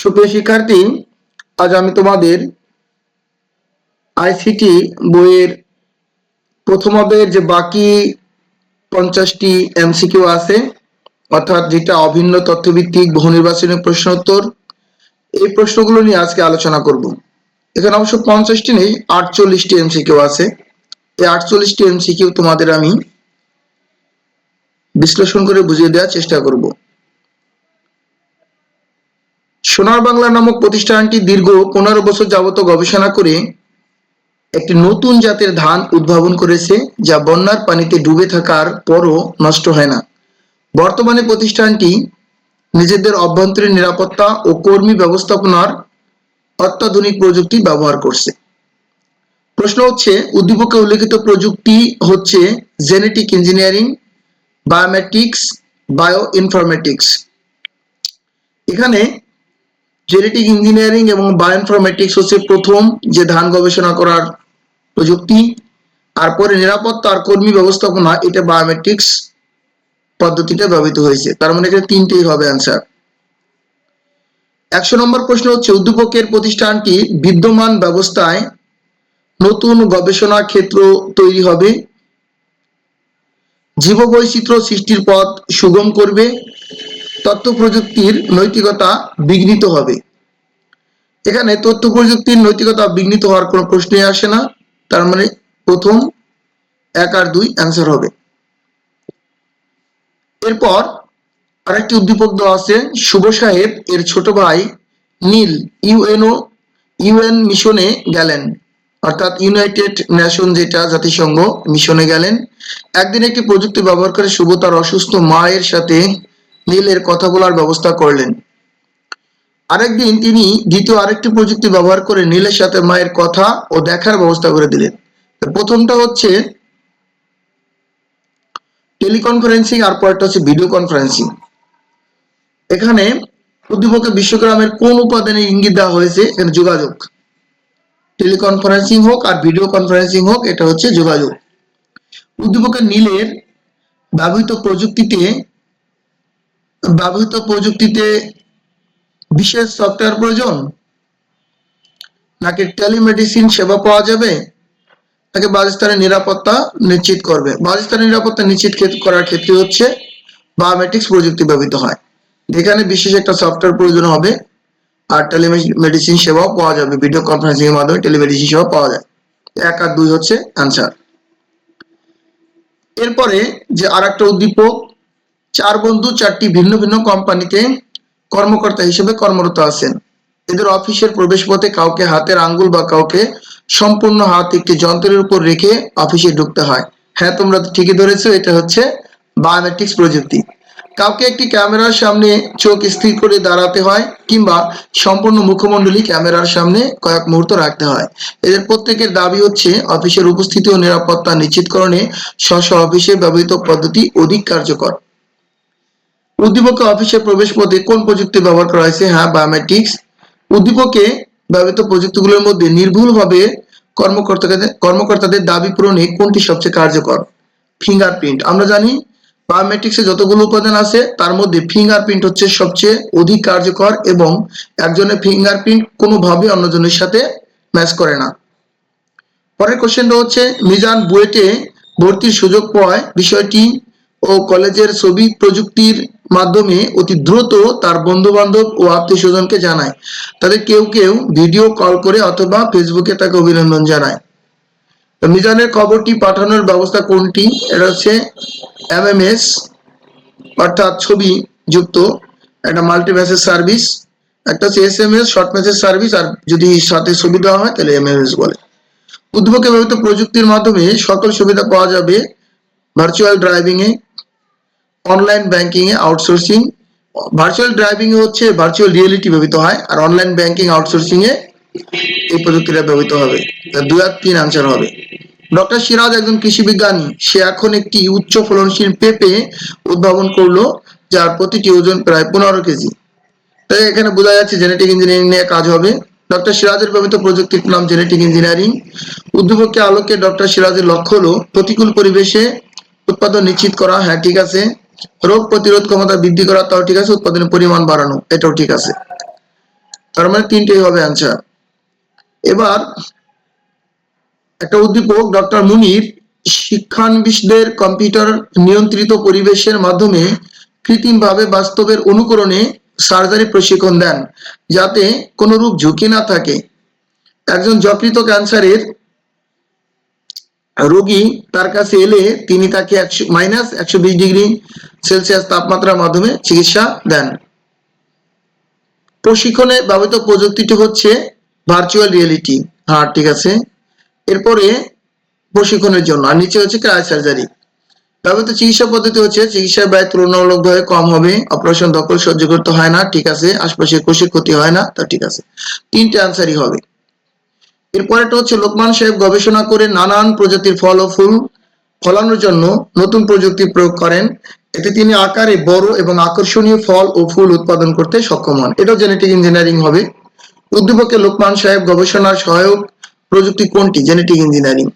সুপ্রিয় শিক্ষার্থী, আজ আমি তোমাদের আইসিটি বইয়ের প্রথম অধ্যায়ের যে বাকি পঞ্চাশটি এমসিকিউ আছে, অর্থাৎ যেটা অভিন্ন তথ্যভিত্তিক বহু নির্বাচনী প্রশ্নোত্তর, এই প্রশ্নগুলো নিয়ে আজকে আলোচনা করব। এখানে অবশ্য পঞ্চাশটি নেই, আটচল্লিশটি এমসিকিউ আছে। এই আটচল্লিশটি এমসিকিউ তোমাদের আমি বিশ্লেষণ করে বুঝিয়ে দেওয়ার চেষ্টা করব। সোনার বাংলা নামক প্রতিষ্ঠানটি দীর্ঘ পনেরো বছর যাবত গবেষণা করে একটি নতুন জাতের ধান উদ্ভাবন করেছে, যা বন্যার পানিতে ডুবে থাকার পরও নষ্ট হয় না। বর্তমানে প্রতিষ্ঠানটি নিজেদের অভ্যন্তরীণ নিরাপত্তা ও কর্মী ব্যবস্থাপনার অত্যাধুনিক প্রযুক্তি ব্যবহার করছে। প্রশ্ন হচ্ছে, উদ্দীপকে উল্লেখিত প্রযুক্তি হচ্ছে genetic engineering, biometrics bio informatics এখানে জেনেটিক ইঞ্জিনিয়ারিং এবং বায়োইনফরমেটিক্স হচ্ছে প্রথম যে ধান গবেষণা করার প্রযুক্তি। আর পরে নিরাপত্তা আর কর্মী ব্যবস্থাপনা, এটা বায়োমেট্রিক্স পদ্ধতিটা ব্যবহৃত হয়েছে। তার মানে এটা তিনটেই হবে অ্যান্সার একশো নম্বর প্রশ্ন হচ্ছে, উদ্দীপকের প্রতিষ্ঠানটি বিদ্যমান ব্যবস্থায় নতুন গবেষণা ক্ষেত্র তৈরি হবে। জীববৈচিত্র্য সৃষ্টির পথ সুগম করবে। তথ্য প্রযুক্তির নৈতিকতা বিঘ্নিত হবে। এখানে তথ্য প্রযুক্তির নৈতিকতা বিঘ্নিত হওয়ার কোনো প্রশ্নই আসে না। তার মানে প্রথম এক আর দুই অ্যান্সার হবে। এরপর আরেকটি উদ্দীপক দেওয়া আছে, শুভ সাহেব এর ছোট ভাই নীল ইউএনও ইউএন মিশনে গেলেন। অর্থাৎ ইউনাইটেড নেশন যেটা জাতিসংঘ মিশনে গেলেন। একদিন একটি প্রযুক্তি ব্যবহার করে শুভ তার অসুস্থ মায়ের সাথে নীলের কথা বলার ব্যবস্থা করলেন। আরেকদিন তিনি দ্বিতীয় আরেকটি প্রযুক্তি ব্যবহার করে নীলের সাথে মায়ের কথা ও দেখার ব্যবস্থা করে দিলেন। প্রথমটা হচ্ছে টেলিকনফারেন্সিং আর পরেরটা হচ্ছে ভিডিও কনফারেন্সিং। এখানে উদ্দীপকে বিশ্বগ্রামের কোন উপাদানের ইঙ্গিত দেওয়া হয়েছে? এখানে যোগাযোগ। টেলিকনফারেন্সিং হোক আর ভিডিও কনফারেন্সিং হোক, এটা হচ্ছে যোগাযোগ। উদ্দীপকের নীলের ব্যবহৃত প্রযুক্তিতে ব্যবহৃত প্রযুক্তিতে বিশেষ সফটওয়্যার প্রয়োজন? নাকি টেলিমেডিসিন সেবা পাওয়া যাবে? নাকি বাসস্থানের নিরাপত্তা নিশ্চিত করবে? বাসস্থানের নিরাপত্তা নিশ্চিত করার ক্ষেত্রে হচ্ছে বায়োমেট্রিক্স প্রযুক্তি ব্যবহৃত হয়। যেখানে বিশেষ একটা সফটওয়্যার প্রয়োজন হবে, আর টেলিমেডিসিন সেবাও পাওয়া যাবে। ভিডিও কনফারেন্সিং এর মাধ্যমে টেলিমেডিসিন সেবা পাওয়া যায়। এক আর দুই হচ্ছে অ্যান্সার এরপরে যে আর একটা উদ্দীপক চার বন্ধু, চারটি ভিন্ন ভিন্ন কোম্পানিতে কর্মকর্তা হিসেবে কর্মরত আছেন। এদের অফিসের প্রবেশপথে কাউকে হাতের আঙ্গুল বা কাউকে সম্পূর্ণ হাত একটি যন্ত্রের উপর রেখে অফিসে ঢুকতে হয়। হ্যাঁ তোমরা ঠিকই ধরেছো, এটা হচ্ছে বায়োমেট্রিক্স প্রযুক্তি। কাউকে একটি ক্যামেরার সামনে চোখ স্থির করে দাঁড়াতে হয় কিংবা সম্পূর্ণ মুখমণ্ডলী ক্যামেরার সামনে কয়েক মুহূর্ত রাখতে হয়। এদের প্রত্যেকের দাবি হচ্ছে, অফিসের উপস্থিতি ও নিরাপত্তা নিশ্চিতকরণে স্ব অফিসে ব্যবহৃত পদ্ধতি অধিক কার্যকর। উদ্দীপকে অফিসের প্রবেশ পথে কোন প্রযুক্তি ব্যবহার করা হয়েছে? হ্যাঁ বায়োমেট্রিক্স। উদ্দীপকে ব্যবহৃত প্রযুক্তিগুলোর মধ্যে নির্ভুলভাবে কর্মকর্তাদের কর্মকর্তাদের দাবি পূরণে কোনটি সবচেয়ে কার্যকর? ফিঙ্গারপ্রিন্ট। আমরা জানি বায়োমেট্রিক্সে যতগুলো উপাদান আছে, তার মধ্যে ফিঙ্গারপ্রিন্ট হচ্ছে সবচেয়ে অধিক কার্যকর এবং একজনের ফিঙ্গারপ্রিন্ট কোনোভাবে অন্যজনের সাথে ম্যাচ করে না। পরের কোশ্চেনটা হচ্ছে, মিজান বুয়েটে ভর্তির সুযোগ পাওয়ায় বিষয়টি ও কলেজের ছবি প্রযুক্তির মাধ্যমে অতি দ্রুত তার বন্ধু বান্ধব ও আত্মীয় স্বজনকে জানায়। তাদের কেউ কেউ ভিডিও কল করে অথবা ফেসবুকে তাকে অভিনন্দন জানায়। মিজানের খবরটি পাঠানোর ব্যবস্থা কোনটি? এটা হচ্ছে এমএমএস অর্থাৎ ছবি যুক্ত একটা মাল্টি মেসেজ সার্ভিস একটা হচ্ছে S M S short message service আর যদি সাথে ছবি দেওয়া হয় তাহলে এমএমএস বলে। উদ্যোগে ব্যবহৃত প্রযুক্তির মাধ্যমে সকল সুবিধা পাওয়া যাবে ভার্চুয়াল ড্রাইভিং এ অনলাইন ব্যাংকিং এ আউটসোর্সিং ভার্চুয়াল ড্রাইভিং এ হচ্ছে ভার্চুয়াল রিয়েলিটি ব্যবহৃত হয়, আর অনলাইন ব্যাংকিং আউটসোর্সিং এ এই প্রযুক্তিটা ব্যবহৃত হবে। দুই আর তিন আনসার হবে। ডক্টর সিরাজ একজন কৃষি বিজ্ঞানী, সে এখন একটি উচ্চ ফলনশীল পেঁপে উদ্ভাবন করল, যার প্রতিটি ওজন প্রায় পনেরো কেজি। তাই এখানে বোঝা যাচ্ছে জেনেটিক ইঞ্জিনিয়ারিং নিয়ে কাজ হবে। ডক্টর সিরাজের ব্যবহৃত প্রযুক্তির নাম জেনেটিক ইঞ্জিনিয়ারিং উদ্যোগকে আলোকে ডক্টর সিরাজের লক্ষ্য হলো, প্রতিকূল পরিবেশে উৎপাদন নিশ্চিত করা। হ্যাঁ ঠিক আছে। রোগ প্রতিরোধ ক্ষমতা বৃদ্ধি করা তাও ঠিক আছে, উৎপাদনের পরিমাণ বাড়ানো, এটাও ঠিক আছে। তার মানে তিনটেই হবে অ্যান্সার এবার একটা উদ্দীপক ডক্টর মুনির শিক্ষানবিশদের কম্পিউটার নিয়ন্ত্রিত পরিবেশের মাধ্যমে কৃত্রিমভাবে বাস্তবের অনুকরণে সার্জারি প্রশিক্ষণ দেন, যাতে কোনো রূপ ঝুঁকি না থাকে। একজন যকৃত ক্যান্সারের রোগী তার কাছে এলে তিনি তাকে একশো মাইনাস একশো বিশ ডিগ্রি সেলসিয়াস তাপমাত্রার মাধ্যমে চিকিৎসা দেন। প্রশিক্ষণে ব্যবহৃত প্রযুক্তিটি হচ্ছে ভার্চুয়াল রিয়েলিটি হ্যাঁ ঠিক আছে। এরপরে প্রশিক্ষণের জন্য, আর নিচে হচ্ছে ক্রায় সার্জারি ব্যবহৃত চিকিৎসা পদ্ধতি হচ্ছে, চিকিৎসার ব্যয় তুলনামূলকভাবে কম হবে অপারেশন দখল সহ্য করতে হয় না, ঠিক আছে, আশপাশে কোষের ক্ষতি হয় না, তা ঠিক আছে। তিনটে আনসারই হবে। এরপরেটা হচ্ছে লোকমান সাহেব গবেষণা করে নানান প্রজাতির ফল ও ফুল ফলানোর জন্য নতুন প্রযুক্তি প্রয়োগ করেন। এতে তিনি আকারে বড় এবং আকর্ষণীয় ফল ও ফুল উৎপাদন করতে সক্ষম হন। এটাও জেনেটিক ইঞ্জিনিয়ারিং হবে। উদ্দীপকে লোকমান সাহেব গবেষণার সহায়ক প্রযুক্তি কোনটি? জেনেটিক ইঞ্জিনিয়ারিং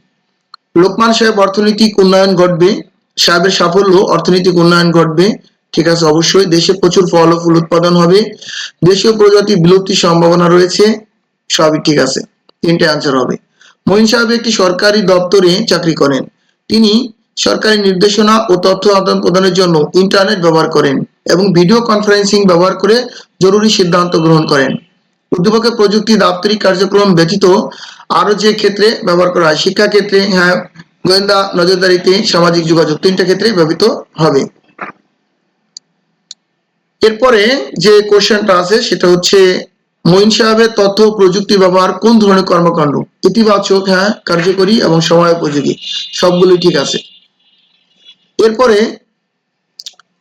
লোকমান সাহেব অর্থনৈতিক উন্নয়ন ঘটবে, সাহেবের সাফল্য অর্থনৈতিক উন্নয়ন ঘটবে। ঠিক আছে, অবশ্যই দেশে প্রচুর ফল ও ফুল উৎপাদন হবে। দেশীয় প্রজাতি বিলুপ্তির সম্ভাবনা রয়েছে। সবই ঠিক আছে। তিনটে আনসার হবে। মহিন সাহেব একটি সরকারি দপ্তরে চাকরি করেন। তিনি সরকারি নির্দেশনা ও তথ্য আদান প্রদানের জন্য ইন্টারনেট ব্যবহার করেন এবং ভিডিও কনফারেন্সিং ব্যবহার করে জরুরি সিদ্ধান্ত গ্রহণ করেন। উদ্যোগের প্রযুক্তি দাপ্তরিক কার্যক্রম ব্যতীত আরও যে ক্ষেত্রে ব্যবহার করা হয় শিক্ষা ক্ষেত্রে হ্যাঁ গোয়েন্দা নজরদারিতে সামাজিক যোগাযোগ তিনটা ক্ষেত্রে ব্যবহৃত হবে। এরপরে যে কোশ্চেনটা আছে, সেটা হচ্ছে মঈন সাহেবের তথ্য, প্রযুক্তি, ব্যবহার, কোন ধরনের কর্মকাণ্ড? ইতিবাচক হ্যাঁ কার্যকরী এবং সময় উপযোগী। সবগুলোই ঠিক আছে। এরপরে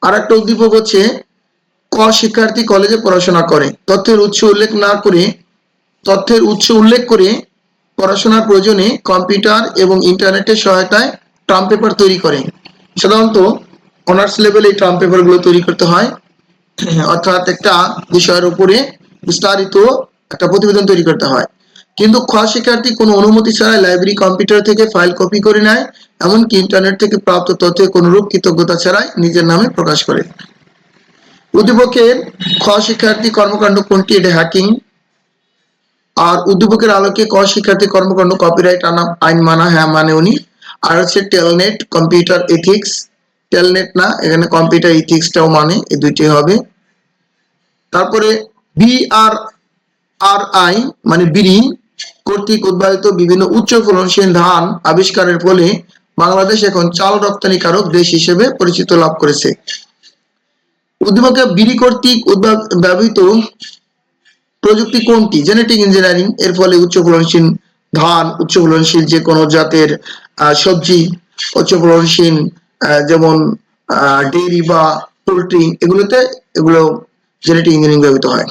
আর একটা উদ্দীপক হচ্ছে, ক শিক্ষার্থী কলেজে পড়াশোনা করে। তথ্যের উৎস উল্লেখ না করে, তথ্যের উৎস উল্লেখ করে পড়াশোনার প্রয়োজনে কম্পিউটার এবং ইন্টারনেটের সহায়তায় ট্রাম পেপার তৈরি করে। সাধারণত অনার্স লেভেলে এই ট্রাম পেপারগুলো তৈরি করতে হয়। অর্থাৎ একটা বিষয়ের উপরে বিস্তারিত একটা প্রতিবেদন তৈরি করতে হয়। কিন্তু খ শিক্ষার্থী কোনো অনুমতি ছাড়াই লাইব্রেরি কম্পিউটার থেকে ফাইল কপি করে নেয়, এমনকি ইন্টারনেট থেকে প্রাপ্ত তথ্যে কোনরূপ কৃতজ্ঞতা ছাড়াই নিজের নামে প্রকাশ করে। উদ্দীপকের খ শিক্ষার্থী কর্মকাণ্ড কোনটি? এটা হ্যাকিং আর উদ্দীপকের আলোকে ক শিক্ষার্থী কর্মকাণ্ড কপিরাইট আনা আইন মানা হ্যাঁ মানে উনি। আর হচ্ছে টেলনেট কম্পিউটার এথিক্স টেলনেট না, এখানে কম্পিউটার ইথিক্সটাও মানে এই দুইটি হবে। তারপরে বিআর আর আই মানে বিড়ি কর্তৃক উদ্ভাবিত বিভিন্ন উচ্চ ফলনশীল ধান আবিষ্কারের ফলে বাংলাদেশ এখন চাল রপ্তানিকারক দেশ হিসেবে পরিচিত লাভ করেছে। উদ্দীপকে বিড়ি কর্তৃক ব্যবহৃত প্রযুক্তি কোনটি? জেনেটিক ইঞ্জিনিয়ারিং এর ফলে উচ্চ ফলনশীল ধান, উচ্চ ফলনশীল যে কোনো জাতের সবজি, উচ্চ ফলনশীল যেমন ডেইরি বা পোলট্রি, এগুলোতে, এগুলো জেনেটিক ইঞ্জিনিয়ারিং ব্যবহৃত হয়।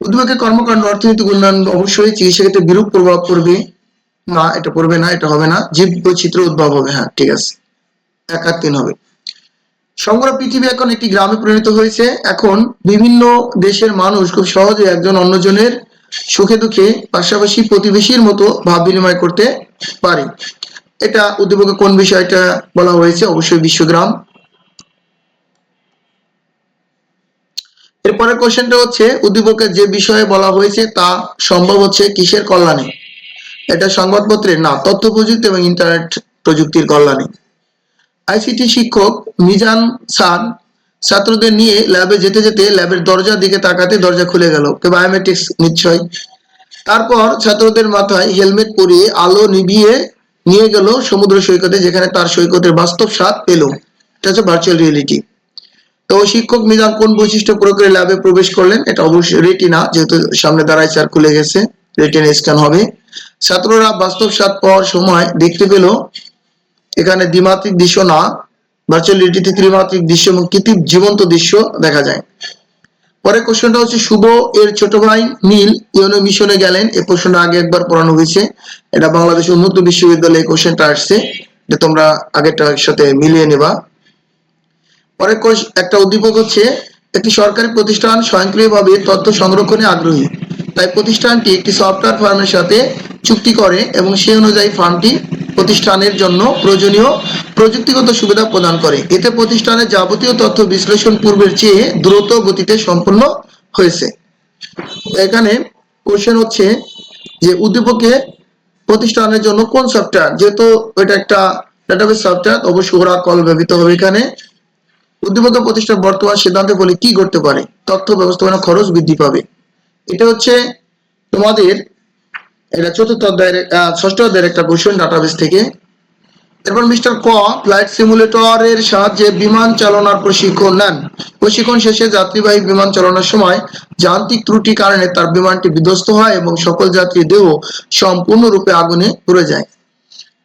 উদ্যোগের কর্মকাণ্ড, অর্থনৈতিক উন্নয়ন অবশ্যই চিকিৎসা ক্ষেত্রে বিরূপ প্রভাব পড়বে। না, এটা পড়বে না, এটা হবে না। জীব বৈচিত্র্য উদ্ভব হবে হ্যাঁ ঠিক আছে। এক আর তিন হবে। সমগ্র পৃথিবী এখন একটি গ্রামে পরিণত হয়েছে। এখন বিভিন্ন দেশের মানুষ খুব সহজে একজন অন্যজনের সুখে দুঃখে, পাশাপাশি প্রতিবেশীর মতো ভাব বিনিময় করতে পারে। এটা উদ্দীপকে কোন বিষয়টা বলা হয়েছে? অবশ্যই বিশ্বগ্রাম। এরপরের কোশ্চেনটা হচ্ছে উদ্দীপকে যে বিষয়ে বলা হয়েছে তা সম্ভব হচ্ছে কিসের কল্যাণে? এটা সংবাদপত্রের না তথ্য প্রযুক্তি এবং ইন্টারনেট প্রযুক্তির কল্যাণে। আইসিটি শিক্ষক মিজান সান ছাত্রদের নিয়ে ল্যাবে যেতে যেতে ল্যাবের দরজার দিকে তাকাতে দরজা খুলে গেল। বায়োমেট্রিক্স নিশ্চয়। তারপর ছাত্রদের মাথায় হেলমেট পরিয়ে আলো নিভিয়ে নিয়ে গেল সমুদ্র সৈকতে, যেখানে তার সৈকতের বাস্তব স্বাদ পেল। এটা হচ্ছে ভার্চুয়াল রিয়েলিটি তো শিক্ষক মিজান কোন বৈশিষ্ট্য প্রয়োগ করে ল্যাবে প্রবেশ করলেন? এটা অবশ্যই রেটিনা যেহেতু সামনে দাঁড়ায় চার খুলে গেছে রেটিনা স্ক্যান হবে। ছাত্ররা বাস্তব স্বাদ পাওয়ার সময় দেখতে পেল, এখানে দ্বিমাত্রিক দৃশ্য না ভার্চুয়াল রিয়েলিটিতে ত্রিমাত্রিক দৃশ্য এবং কৃত্রিম জীবন্ত দৃশ্য দেখা যায়। পরের কোশ্চেনটা হচ্ছে, শুভ এর ছোট ভাই নীল, ইউনো মিশনে গেলেন। এই প্রশ্নটা আগে একবার পড়ানো হয়েছে। এটা বাংলাদেশ উন্মুক্ত বিশ্ববিদ্যালয়ে কোশ্চেনটা আসছে। এটা তোমরা আগেরটার সাথে মিলিয়ে নেবা। পরের কোশ একটা উদ্দীপক হচ্ছে একটি সরকারি প্রতিষ্ঠান স্বয়ংক্রিয়ভাবে তথ্য সংরক্ষণে আগ্রহী। তাই প্রতিষ্ঠানটি একটি সফটওয়্যার ফার্মের সাথে চুক্তি করে এবং সেই অনুযায়ী ফার্মটি প্রতিষ্ঠানের জন্য প্রয়োজনীয় প্রযুক্তিগত সুবিধা প্রদান করে। এতে প্রতিষ্ঠানের যাবতীয় তথ্য বিশ্লেষণ পূর্বের চেয়ে দ্রুত গতিতে সম্পন্ন হয়েছে। এখানে কোশ্চেন হচ্ছে যে উদ্দীপকে প্রতিষ্ঠানের জন্য কোন সফটওয়্যার যেহেতু এটা একটা ডাটাবেস সফটওয়্যার অবশ্যই ওরা কল ব্যবহৃত হবে এখানে। উদ্দীপকে প্রতিষ্ঠার বর্তমান সিদ্ধান্তে বলে কি করতে পারে? তথ্য ব্যবস্থাপনা খরচ বৃদ্ধি পাবে। এটা হচ্ছে তোমাদের এটা চতুর্থ অধ্যায়ের ষষ্ঠ অধ্যায়ের একটা কোশ্চেন ডাটাবেস থেকে। এরপর মিস্টার ক ফ্লাইট সিমুলেটরের সাহায্যে বিমান চালনার প্রশিক্ষণ নেন। প্রশিক্ষণ শেষে যাত্রীবাহী বিমান চালানোর সময় যান্ত্রিক ত্রুটি কারণে তার বিমানটি বিধ্বস্ত হয় এবং সকল যাত্রী দেহ সম্পূর্ণরূপে আগুনে পুড়ে যায়।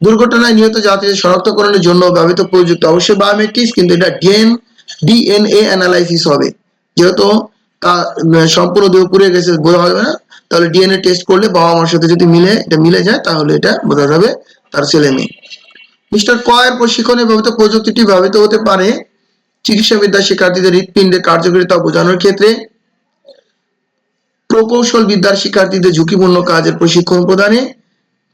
দুর্ঘটনায় নিহত যাত্রীদের শনাক্তকরণের জন্য ব্যবহৃত প্রযুক্তি অবশ্যই বায়োমেট্রিক্স কিন্তু এটা ডিএন ডিএনএ অ্যানালাইসিস হবে। যেহেতু তা সম্পূর্ণ দেহ পুড়ে গেছে বোঝা যাবে না, তাহলে ডিএনএ টেস্ট করলে বাবা মার সাথে যদি মিলে, এটা মিলে যায়, তাহলে এটা বোঝা যাবে তার ছেলে মেয়ে। মিস্টার কয়ের প্রশিক্ষণে ব্যবহৃত প্রযুক্তিটি ব্যবহৃত হতে পারে চিকিৎসা বিদ্যা শিক্ষার্থীদের হৃৎপিণ্ডের কার্যকারিতা বোঝানোর ক্ষেত্রে। প্রকৌশল বিদ্যার শিক্ষার্থীদের ঝুঁকিপূর্ণ কাজের প্রশিক্ষণ প্রদানে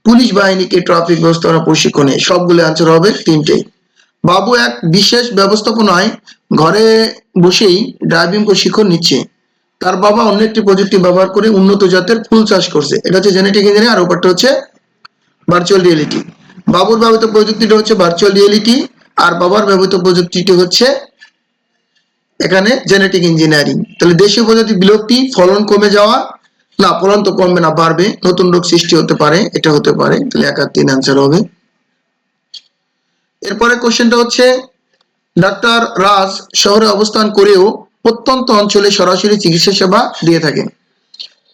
পুলিশ বাহিনীকে ট্রাফিক ব্যবস্থাপনা প্রশিক্ষণে সবগুলো অ্যান্সার হবে তিনটেই বাবু এক বিশেষ ব্যবস্থাপনায় ঘরে বসেই ড্রাইভিং প্রশিক্ষণ নিচ্ছে। তার বাবা অন্য একটি প্রযুক্তি ব্যবহার করে উন্নত জাতের ফুল চাষ করছে। এটা হচ্ছে জেনেটিক ইঞ্জিনিয়ার আর ওপারটা হচ্ছে ভার্চুয়াল রিয়েলিটি বাবুর ব্যবহৃত প্রযুক্তিটা হচ্ছে ভার্চুয়াল রিয়েলিটি আর বাবার ব্যবহৃত প্রযুক্তিটি হচ্ছে এখানে জেনেটিক ইঞ্জিনিয়ারিং তাহলে দেশীয় প্রজাতি বিলুপ্তি, ফলন কমে যাওয়া না ফলন তো কমবে না, বাড়বে। নতুন রোগ সৃষ্টি হতে পারে, এটা হতে পারে। তাহলে এক আর তিন অ্যান্সার হবে। এরপরে কোশ্চেনটা হচ্ছে, ডাক্তার রাজ শহরে অবস্থান করেও প্রত্যন্ত অঞ্চলে সরাসরি চিকিৎসা সেবা দিয়ে থাকেন।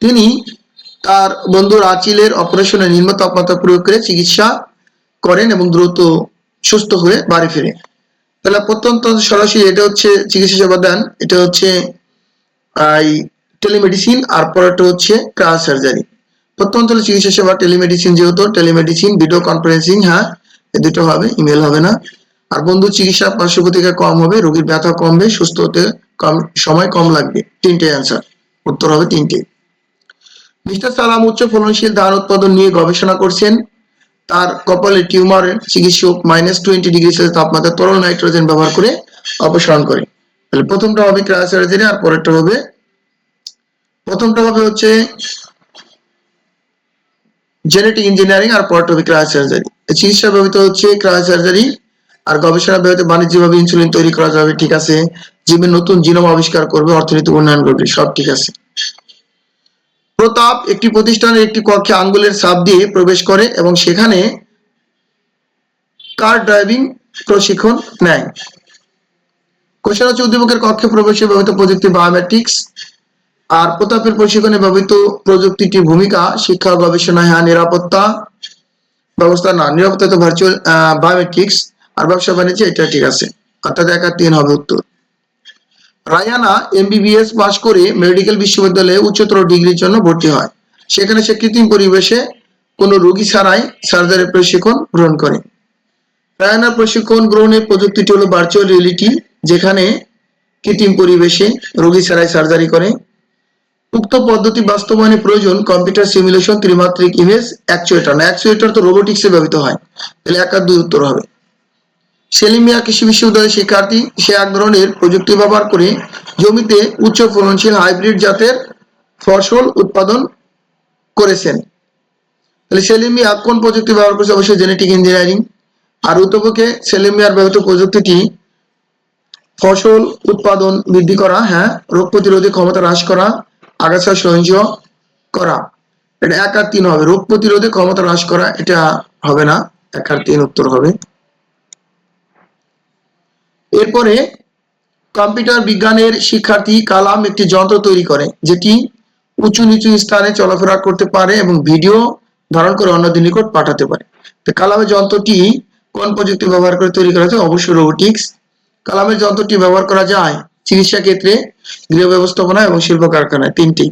তিনি তার বন্ধু রাচিলের অপারেশনে নিম্ন তাপমাত্রা প্রয়োগ করে চিকিৎসা করেন এবং দ্রুত সুস্থ হয়ে বাড়ি ফিরে তাহলে প্রত্যন্ত সরাসরি এটা হচ্ছে চিকিৎসা সেবা দেন, এটা হচ্ছে এই টেলিমেডিসিন আর পরেরটা হচ্ছে ক্রাস সার্জারি প্রত্যন্ত অঞ্চলে চিকিৎসা সেবা টেলিমেডিসিন যেহেতু টেলিমেডিসিন ভিডিও কনফারেন্সিং হ্যাঁ এ দুটো হবে ইমেল হবে না। আর বন্ধু, চিকিৎসা পার্শ্ব প্রতিক্রিয়া কম হবে, রোগীর ব্যথা কমবে, সুস্থ হতে কম, সময় কম লাগবে। তিনটে অ্যান্সার উত্তর হবে তিনটে। মিস্টার সালাম উচ্চ ফলনশীল ধান উৎপাদন নিয়ে গবেষণা করছেন। তার কপালে টিউমার চিকিৎসক মাইনাস টোয়েন্টি ডিগ্রি সেলসিয়াস তাপমাত্রা তরল নাইট্রোজেন ব্যবহার করে অপসারণ করে। তাহলে প্রথমটা হবে ক্রাস সার্জারি আর পরেরটা হবে প্রথমটা হবে হচ্ছে জেনেটিক ইঞ্জিনিয়ারিং আর পরেরটা হবে ক্রাস সার্জারি চিকিৎসা ব্যবহৃত হচ্ছে ক্রাস সার্জারি আর গবেষণা ব্যবহৃত বাণিজ্যিকভাবে ইনসুলিন তৈরি করা যাবে, ঠিক আছে? জীবের নতুন জিনোম আবিষ্কার করবে অর্থনৈতিক উন্নয়ন করবে, সব ঠিক আছে। প্রতাপ একটি প্রতিষ্ঠানের একটি কক্ষে আঙ্গুলের ছাপ দিয়ে প্রবেশ করে এবং সেখানে কার ড্রাইভিং প্রশিক্ষণ নেয়? কোশ্চেন হচ্ছে উদ্দীপকের কক্ষে প্রবেশে ব্যবহৃত প্রযুক্তি বায়োমেট্রিক্স আর প্রতাপের প্রশিক্ষণে ব্যবহৃত প্রযুক্তিটির ভূমিকা, শিক্ষা গবেষণায় হ্যাঁ নিরাপত্তা ব্যবস্থা না। নিরাপত্তা তো ভার্চুয়াল বায়োমেট্রিক্স আর ব্যবসা বাণিজ্য, এটা ঠিক আছে। অর্থাৎ এক আর তিন হবে উত্তর। রায়ানা এমবিবিএস পাশ করে মেডিকেল বিশ্ববিদ্যালয়ে উচ্চতর ডিগ্রির জন্য ভর্তি হয়। সেখানে সে কৃত্রিম পরিবেশে কোনো রোগী ছাড়াই সার্জারি প্রশিক্ষণ গ্রহণ করে। রায়ানার প্রশিক্ষণ গ্রহণের প্রযুক্তিটি হলো ভার্চুয়াল রিয়েলিটি যেখানে কৃত্রিম পরিবেশে রোগী ছাড়াই সার্জারি করে। উক্ত পদ্ধতি বাস্তবায়নে প্রয়োজন কম্পিউটার সিমুলেশন ত্রিমাত্রিক ইমেজ অ্যাকচুয়েটর। না, অ্যাকচুয়েটর তো রোবোটিক্সে ব্যবহৃত হয়। তাহলে এক আর দুই উত্তর হবে। সেলিমিয়া কৃষি বিশ্ববিদ্যালয়ের শিক্ষার্থী, সে এক ধরনের প্রযুক্তি ব্যবহার করে জমিতে উচ্চ ফলনশীল হাইব্রিড জাতের ফসল উৎপাদন করেছেন। তাহলে সেলিমিয়া কোন প্রযুক্তি ব্যবহার করেছে? অবশ্যই জেনেটিক ইঞ্জিনিয়ারিং আর উত্তপক্ষে সেলিমিয়ার ব্যবহৃত প্রযুক্তিটি ফসল উৎপাদন বৃদ্ধি করা হ্যাঁ রোগ প্রতিরোধী ক্ষমতা হ্রাস করা আগাছা সহনীয় করা। এটা এক আর তিন হবে। রোগ প্রতিরোধে ক্ষমতা হ্রাস করা, এটা হবে না। এক আর তিন উত্তর হবে। এরপরে কম্পিউটার বিজ্ঞানের শিক্ষার্থী কালাম একটি যন্ত্র তৈরি করে যেটি উঁচু নিচু স্থানে চলাফেরা করতে পারে এবং ভিডিও ধারণ করে অন্যদের নিকট পাঠাতে পারে। কালামের যন্ত্রটি কোন প্রযুক্তি ব্যবহার করে তৈরি করা হয়েছে? অবশ্যই রোবোটিক্স। কালামের যন্ত্রটি ব্যবহার করা যায় চিকিৎসা ক্ষেত্রে, গৃহ ব্যবস্থাপনা এবং শিল্প কারখানায় তিনটি।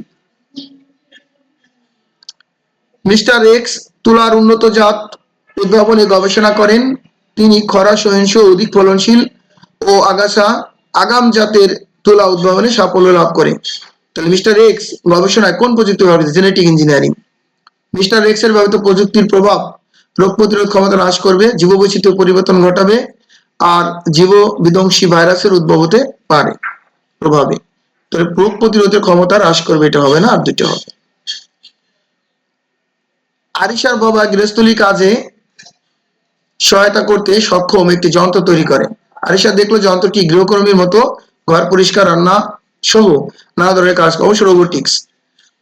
মিস্টার এক্স তুলার উন্নত জাত উদ্ভাবনে গবেষণা করেন। তিনি খরা সহিংস, অধিক ফলনশীল ও আগাছা, আগাম জাতের তুলা উদ্ভাবনে সাফল্য লাভ করে। তাহলে মিস্টার এক্স গবেষণায় কোন প্রযুক্তি ব্যবহৃত? Genetic engineering. মিস্টার এক্সের ব্যবহৃত প্রযুক্তির প্রভাব রোগ প্রতিরোধ ক্ষমতা হ্রাস করবে, জীববৈচিত্র্য পরিবর্তন ঘটাবে আর জীব বিধ্বংসী ভাইরাসের উদ্ভব হতে পারে, প্রভাবে। তাহলে রোগ প্রতিরোধের ক্ষমতা হ্রাস করবে, এটা হবে না, আর দুটো হবে। আরিশার বাবা গৃহস্থলী কাজে সহায়তা করতে সক্ষম একটি যন্ত্র তৈরি করে। আরিশা দেখল যন্ত্রটি গৃহকর্মীর মতো, ঘর পরিষ্কার, রান্না সহ নানা ধরনের কাজ অবশ্য রোবোটিক্স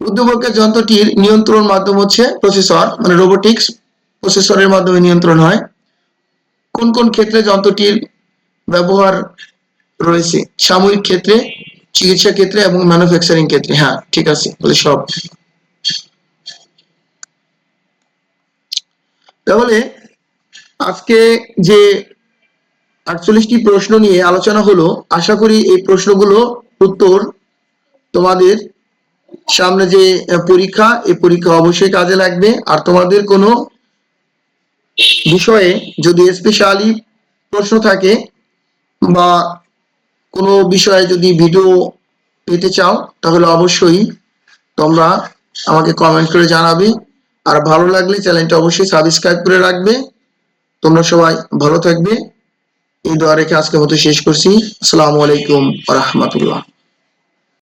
উদ্যোগকের যন্ত্রটির নিয়ন্ত্রণ মাধ্যম হচ্ছে প্রসেসর মানে রোবোটিক্স প্রসেসরের মাধ্যমে নিয়ন্ত্রণ হয়। কোন কোন ক্ষেত্রে যন্ত্রটির ব্যবহার রয়েছে। সাময়িক ক্ষেত্রে, চিকিৎসা ক্ষেত্রে এবং ম্যানুফ্যাকচারিং ক্ষেত্রে। হ্যাঁ ঠিক আছে, বলে সব। তাহলে আজকে যে আটচল্লিশটি প্রশ্ন নিয়ে আলোচনা হলো, আশা করি এই প্রশ্নগুলো উত্তর তোমাদের সামনে যে পরীক্ষা, এই পরীক্ষা অবশ্যই কাজে লাগবে। আর তোমাদের কোনো বিষয়ে যদি স্পেশালি প্রশ্ন থাকে বা কোনো বিষয়ে যদি ভিডিও পেতে চাও, তাহলে অবশ্যই তোমরা আমাকে কমেন্ট করে জানাবে। আর ভালো লাগলে চ্যানেলটা অবশ্যই সাবস্ক্রাইব করে রাখবে। তোমরা সবাই ভালো থাকবে। এই দোয়া রেখে আজকে মতো শেষ করছি। আসসালামু আলাইকুম রহমতুল্লাহ।